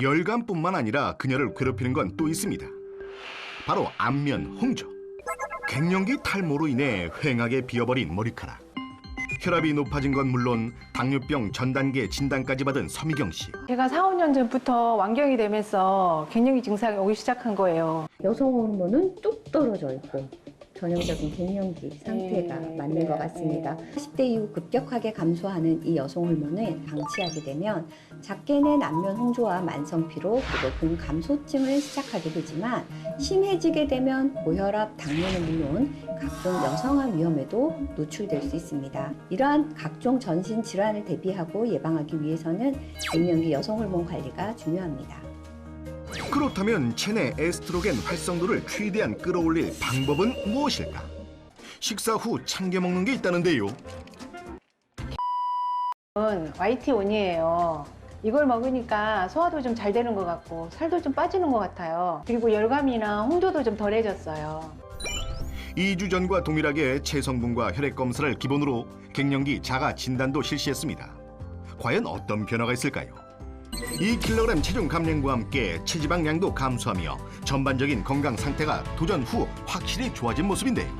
열감뿐만 아니라 그녀를 괴롭히는 건 또 있습니다. 바로 안면 홍조. 갱년기 탈모로 인해 휑하게 비어버린 머리카락. 혈압이 높아진 건 물론 당뇨병 전 단계 진단까지 받은 서미경 씨. 제가 4, 5년 전부터 완경이 되면서 갱년기 증상이 오기 시작한 거예요. 여성 호르몬은 뚝 떨어져 있고 전형적인 갱년기 상태가 네, 맞는 그래요. 것 같습니다. 네. 10대 이후 급격하게 감소하는 이 여성 호르몬을 방치하게 되면 작게는 안면 홍조와 만성 피로 그리고 근 감소증을 시작하게 되지만 심해지게 되면 고혈압, 당뇨는 물론 각종 여성암 위험에도 노출될 수 있습니다. 이러한 각종 전신 질환을 대비하고 예방하기 위해서는 갱년기 여성 호르몬 관리가 중요합니다. 그렇다면 체내 에스트로겐 활성도를 최대한 끌어올릴 방법은 무엇일까? 식사 후 챙겨 먹는 게 있다는데요. 이건 YT1이에요. 이걸 먹으니까 소화도 좀 잘 되는 것 같고 살도 좀 빠지는 것 같아요. 그리고 열감이나 홍조도 좀 덜해졌어요. 2주 전과 동일하게 체성분과 혈액 검사를 기본으로 갱년기 자가 진단도 실시했습니다. 과연 어떤 변화가 있을까요? 2kg 체중 감량과 함께 체지방량도 감소하며 전반적인 건강 상태가 도전 후 확실히 좋아진 모습인데